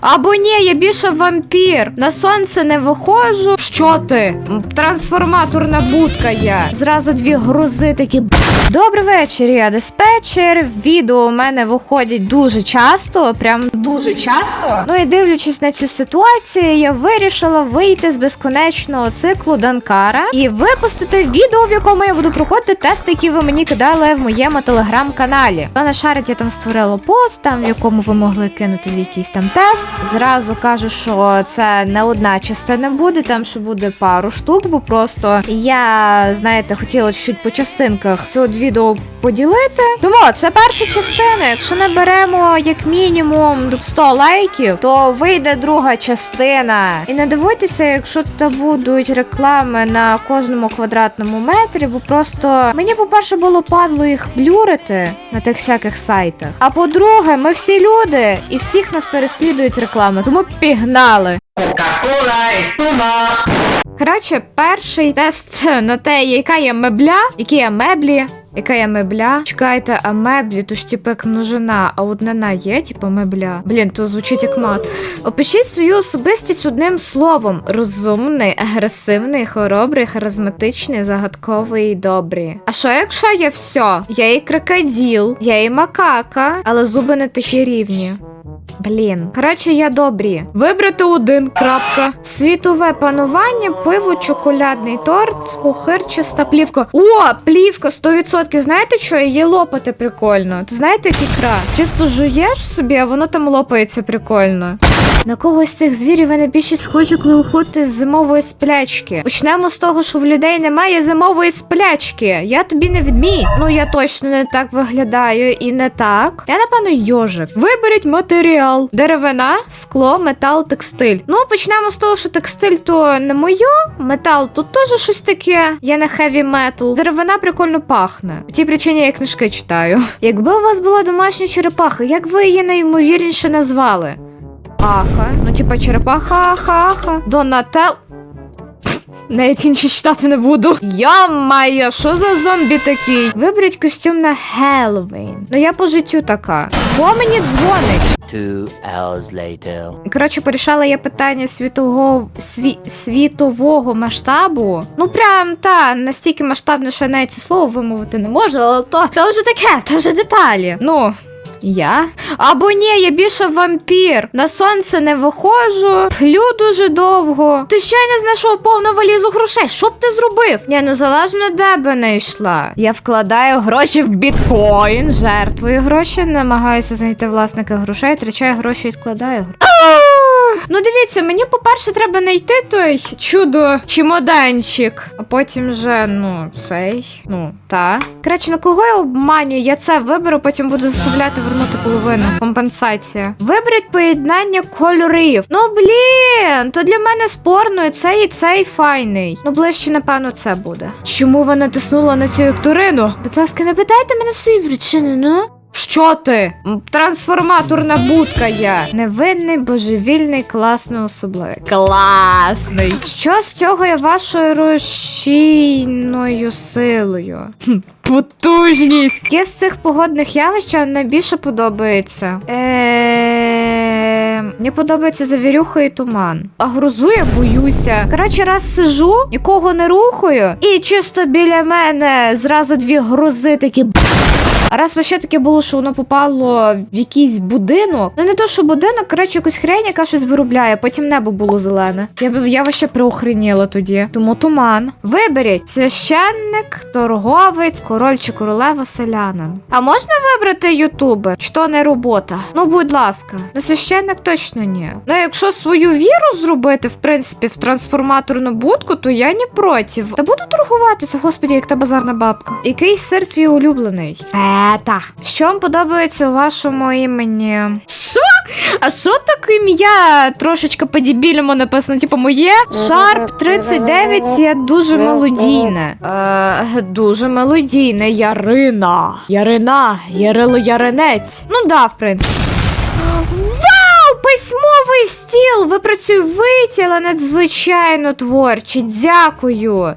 Або ні, я більше вампір. На сонце не виходжу. Що ти? Трансформаторна будка я. Зразу дві грузи такі. Добрий вечір, я диспетчер. Відео у мене виходять дуже часто, прям дуже часто. Ну і дивлячись на цю ситуацію, я вирішила вийти з безконечного циклу Данкара і випустити відео, в якому я буду проходити тести, які ви мені кидали в моєму телеграм-каналі. То на шарить я там створила пост, там в якому ви могли кинути якийсь там тест. Зразу кажу, що це не одна частина буде, там що буде пару штук, бо просто я, знаєте, хотіла чуть по частинках цього відео поділити. Тому це перша частина. Якщо наберемо як мінімум 100 лайків, то вийде друга частина. І не дивуйтеся, якщо тут будуть реклами на кожному квадратному метрі, бо просто мені, по-перше, було падло їх блюрити на тих всяких сайтах. А по-друге, ми всі люди, і всіх нас переслідують реклами, тому пігнали. Коротше, перший тест на те, яка є мебля, які є меблі. Яка є мебля? Чекайте, а меблі, то ж типу як множина, а однина є, типу мебля. Блін, то звучить як мат. Опишіть свою особистість одним словом: розумний, агресивний, хоробрий, харизматичний, загадковий добрий. А що якщо я все? Я і крокодил, я і макака, але зуби не такі рівні. Блін, коротше, я добрі. Вибрати один. Крапка. Світове панування, пиво, чоколядний торт, пухир, чиста плівка. О, плівка 100%. Знаєте що? Її лопати прикольно. Знаєте, як ікра? Чисто жуєш собі, а воно там лопається прикольно. На когось цих звірів ви найбільше схожі, коли з зимової сплячки. Почнемо з того, що в людей немає зимової сплячки. Я тобі не відмій. Ну я точно не так виглядаю і не так. Я напевно йожик. Виберіть матеріал: деревина, скло, метал, текстиль. Ну почнемо з того, що текстиль то не моє. Метал тут теж щось таке. Я не хеві метал. Деревина прикольно пахне. По тій причині я книжки читаю. Якби у вас була домашня черепаха, як ви її найімовірніше назвали? Аха. Ну, типа черепаха, аха, аха. Донател. Навіть інші читати не буду. Я що за зомбі такий? Виберіть костюм на Хеллоуін. Ну я по життю така. Хто мені дзвонить? Two hours later. Коротше, порішала я питання світового сві, світового масштабу. Ну прям та настільки масштабне, що я навіть це слово вимовити не можу, але то, то вже таке, то вже деталі. Ну. Я? Або ні, я більше вампір. На сонце не виходжу, плю дуже довго. Ти ще й не знайшов повну валізу грошей. Що б ти зробив? Ні, ну залежно де би не йшла. Я вкладаю гроші в біткоін, жертвую гроші, намагаюся знайти власника грошей, втрачаю гроші і відкладаю гроші. Ну дивіться, мені по-перше треба знайти той чудо чемоданчик, а потім вже, ну, цей, ну, та. Коротше, на кого я обманюю? Я це виберу, потім буду заставляти вернути половину. Компенсація. Виберіть поєднання кольорів. Ну блін, то для мене спорно, і цей і цей файний. Ну, ближче, напевно, це буде. Чому ви натиснула на цю вікторину? Будь ласка, не питайте мене свої причини, ну? Що ти? Трансформаторна будка я. Невинний, божевільний, класний особливий. Класний. Що з цього є вашою рушійною силою? Потужність. Яке з цих погодних явищ вам найбільше подобається? Е, Мені подобається завірюха і туман. А грозу я боюся. Коротше, раз сижу, нікого не рухаю, і чисто біля мене зразу дві грози такі а раз ще таке було, що воно попало в якийсь будинок. Ну не то, що будинок, коротше, якусь хрень, яка щось виробляє, потім небо було зелене. Я б я ще приохреніла тоді. Тому туман. Виберіть священник, торговець, король чи королева селянин. А можна вибрати ютубер? То не робота? Ну, будь ласка, на священник точно ні. Ну, якщо свою віру зробити, в принципі, в трансформаторну будку, то я не проти. Та буду торгуватися, господі, як та базарна бабка. Який сир твій улюблений? Фета. Що вам подобається у вашому імені? Що? А що таке ім'я трошечки по-дебільному написано? Типу моє? Шарп 39, я дуже мелодійне. Е, дуже мелодійне. Ярина. Ярина. Ярило Яринець. Ну да, в принципі. Письмовий стіл! Ви працюєте, але надзвичайно творчі. Дякую.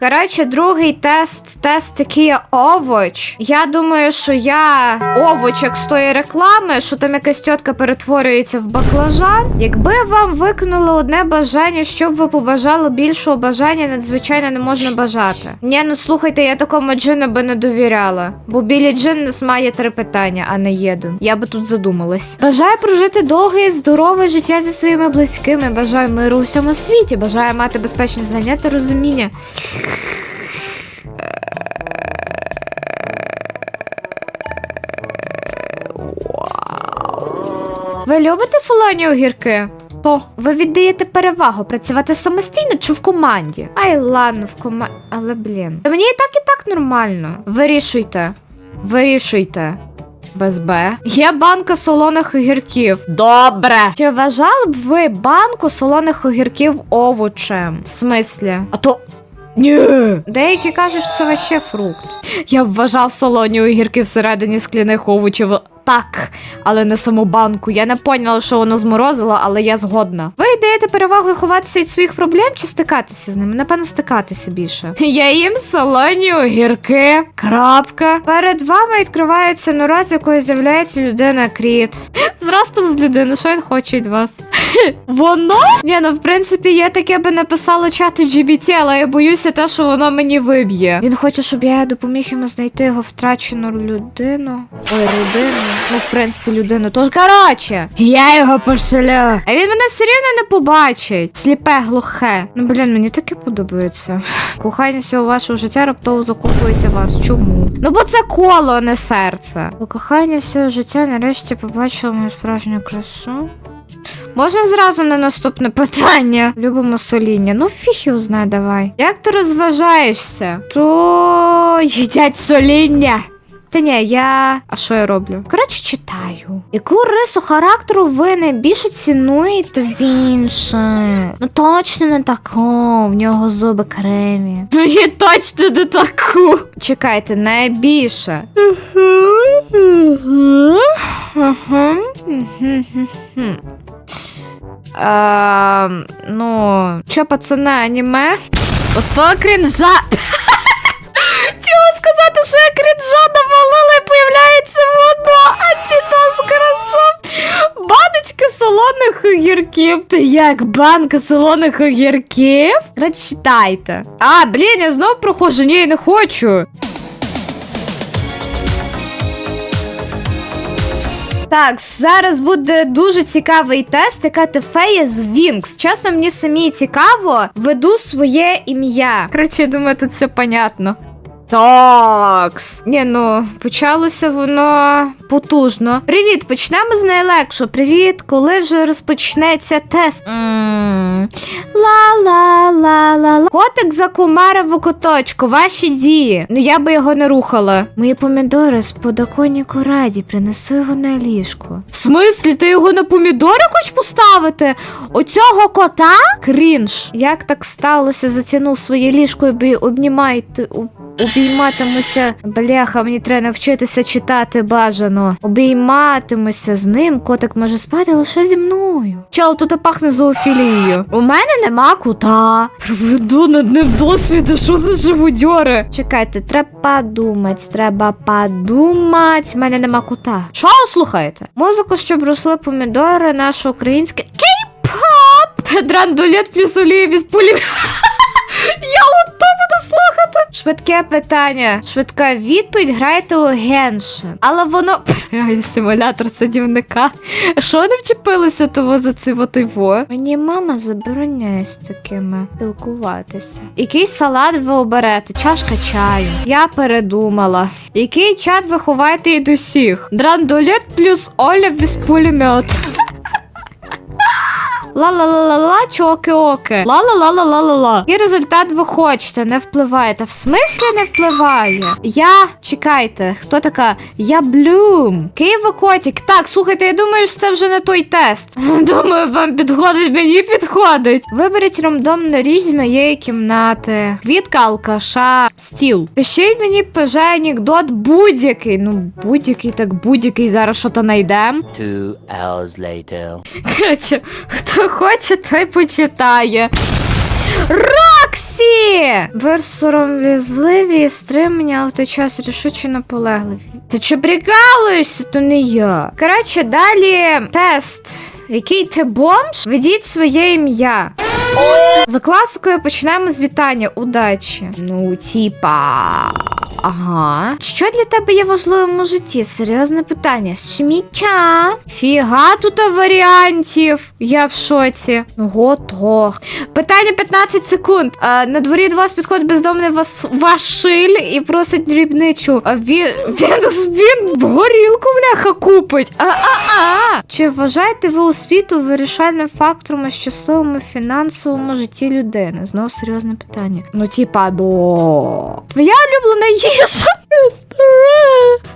Коротше, другий тест, тест такий овоч. Я думаю, що я овоч, як з тої реклами, що там якась тітка перетворюється в баклажан. Якби вам викинули одне бажання, що б ви побажали більшого бажання, надзвичайно не можна бажати. Ні, ну слухайте, я такому джину би не довіряла. Бо білі джиннес має три питання, а не єдин. Я би тут задумалась. Бажаю прожити довге і здорове життя зі своїми близькими. Бажаю миру у всьому світі. Бажаю мати безпечні знання та розуміння. Ви любите солоні огірки? То ви віддаєте перевагу працювати самостійно чи в команді? Ай, ладно, в команді. Але блін. Та мені і так, і так нормально. Вирішуйте. Вирішуйте. Без Б. Є банка солоних огірків. Добре. Чи вважали б ви банку солоних огірків овочем? В смислі? А то. Ні. Деякі кажуть, що це ваще фрукт. Я б вважав солоні огірки всередині скляних овочів. Так, але не саму банку. Я не поняла, що воно зморозило, але я згодна. Ви даєте перевагу ховатися від своїх проблем чи стикатися з ними? Напевно, стикатися більше. Я їм солоні огірки. Крапка. Перед вами відкривається нора, з якої з'являється людина кріт. Зростом з людини, що він хоче від вас? Воно? Ні, ну в принципі, я таке би написала чату GBT, але я боюся те, що воно мені виб'є. Він хоче, щоб я допоміг йому знайти його втрачену людину. Ой, людину. Ну, в принципі, людину. Тож, коротше, я його пошлю. А він мене все рівно не побачить. Сліпе, глухе. Ну, блін, мені таке подобається. Кохання всього вашого життя раптово закохується вас. Чому? Ну, бо це коло, а не серце. Бо кохання всього життя нарешті побачило мою справжню красу. Можна зразу на наступне питання. Любимо соління. Ну, фіг його знає, давай. Як ти розважаєшся? То їдять соління. Та ні, я. А що я роблю? Коротше, читаю. Яку рису характеру ви найбільше цінуєте в інших? Ну точно не таку. В нього зуби кремі. Ну я точно не таку. Чекайте, найбільше. Ем, Ну, що, пацани, аніме? Ото крінжа. Солоних огірків. Ти як банка солоних огірків? Прочитайте. А, блін, я знов проходжу, ні, я не хочу. Так, зараз буде дуже цікавий тест, яка ти фея з Вінкс. Чесно, мені самі цікаво, веду своє ім'я. Коротше, я думаю, тут все понятно. Такс. Ні, ну почалося воно потужно. Привіт, почнемо з найлегшого. Привіт, коли вже розпочнеться тест? Ла-ла-ла-ла-ла. Котик закумарив у куточку. Ваші дії. Ну я би його не рухала. Мої помідори з подоконнику раді, принесу його на ліжко. В смислі, ти його на помідори хочеш поставити? Оцього кота? Крінж. Як так сталося? Затягнув своє ліжко і обнімайте. Обійматимуся, бляха, мені треба навчитися читати бажано. Обійматимуся з ним, котик може спати лише зі мною. Чел, тут пахне зоофілією. У мене нема кута. Проведу над ним досвіду, що за живодьори? Чекайте, треба подумати, треба подумати. У мене нема кута. Що слухаєте? Музику, щоб росли помідори, наше українське кей-поп! Та драндулет плюс олія без пулі. Слухати. Швидке питання. Швидка відповідь грайте у Геншин. Але воно. Симулятор садівника. Що вони вчепилися того за це во? Мені мама забороняє з такими спілкуватися. Який салат ви оберете? Чашка чаю. Я передумала. Який чат ви ховаєте від усіх? Драндулет плюс Оля без пулемет. Ла-ла-ла-ла-ла, чоки-оки. Ла-ла-ла-ла-ла-ла-ла. І результат ви хочете, не впливає. Та в смислі не впливає? Я. Чекайте, хто така? Я Блюм. Києво котик. Так, слухайте, я думаю, що це вже не той тест. Думаю, вам підходить, мені підходить. Виберіть рандомну річ з моєї кімнати. Квітка алкаша, стіл. Пишіть мені ПЖ анекдот будь-який. Ну, будь-який, так будь-який. Зараз що то найдем. Two hours later. Коротше, хто хоче, той почитає. Роксі! Молодці! Ви сором'язливі стримані, але в той час рішуче наполегливі. Ти чи прикалуєшся, то не я. Коротше, далі тест. Який ти бомж? Ведіть своє ім'я. За класикою починаємо з вітання. Удачі. Ну, типа. Ага. Що для тебе є важливим у житті? Серйозне питання. Шміча. Фіга тут варіантів. Я в шоці. Готов. Питання 15 секунд. А, на дворі до вас підходить бездомний вас, Вашиль і просить дрібничу. А він, він, він горілку, бляха, купить. А-а-а. Чи вважаєте ви освіту вирішальним фактором у щасливому фінансовому житті людини? Знову серйозне питання. Ну, типа, до. Твоя улюблена Yes, I'm.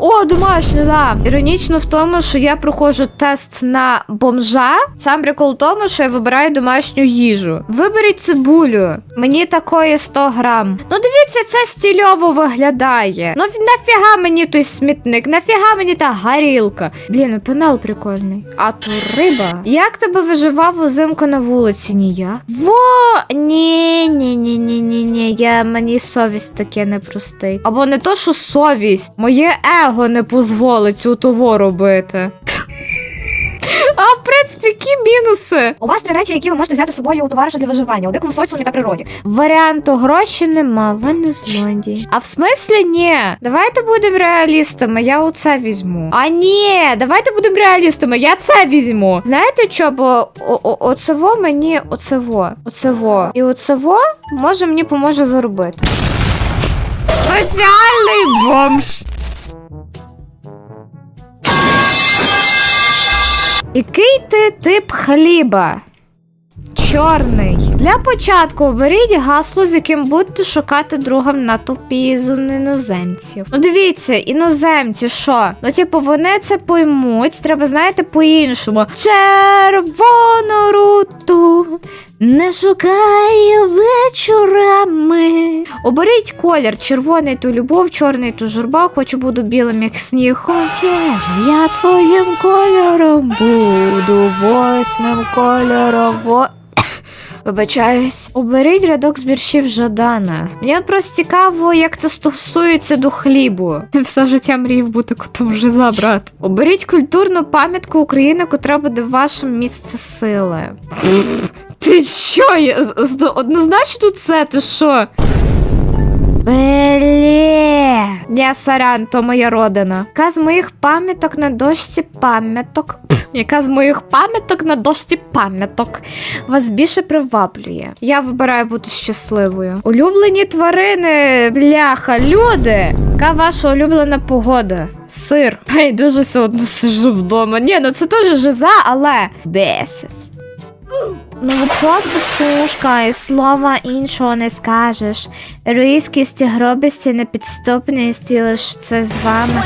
О, домашня, да. Іронічно в тому, що я проходжу тест на бомжа. Сам прикол в тому, що я вибираю домашню їжу. Виберіть цибулю. Мені такої 100 грам. Ну дивіться, це стільово виглядає. Ну нафіга мені той смітник, нафіга мені та горілка. Блін, ну пенал прикольний. А то риба. Як тебе виживав узимку на вулиці? Ніяк. Во ні, ні, ні, ні, ні, ні. Я мені совість таке не простить. Або не то, що совість, моє его не дозволить цю того робити. А в принципі, які мінуси? У вас три речі, які ви можете взяти з собою у товариша для виживання у дикому соціумі та природі. Варіанту гроші нема, ви не злодій. А в смислі ні? Давайте будемо реалістами, я оце візьму. А ні, давайте будемо реалістами, я це візьму. Знаєте що, бо оцево мені оцево, оцево. І оцево може мені поможе заробити. Соціальний бомж. Який ти тип хліба? Чорний. Для початку оберіть гасло, з яким будете шукати друга в натовпі з іноземців. Ну дивіться, іноземці, що? Ну, типу, вони це поймуть, треба, знаєте, по-іншому. Червону руту не шукай вечорами. Оберіть колір, червоний то любов, чорний то журба, хочу буду білим, як сніг. Хочеш, я твоїм кольором буду восьмим кольором. Во... Вибачаюсь. Оберіть рядок з віршів Жадана. Мені просто цікаво, як це стосується до хлібу. Все життя мріяв бути котом жиза, брат. Оберіть культурну пам'ятку України, котра буде вашим місце сили. Ти що? Однозначно це, ти що? Я саран, то моя родина. Яка з моїх пам'яток на дошці пам'яток? Яка з моїх пам'яток на дошці пам'яток вас більше приваблює? Я вибираю бути щасливою. Улюблені тварини, бляха, люди. Яка ваша улюблена погода? Сир. Ай, дуже все одно сижу вдома. Ні, ну це теж жиза, але бесіс. Ну просто сушка, і слова іншого не скажеш. Героїзкість і непідступність, і лиш це з вами.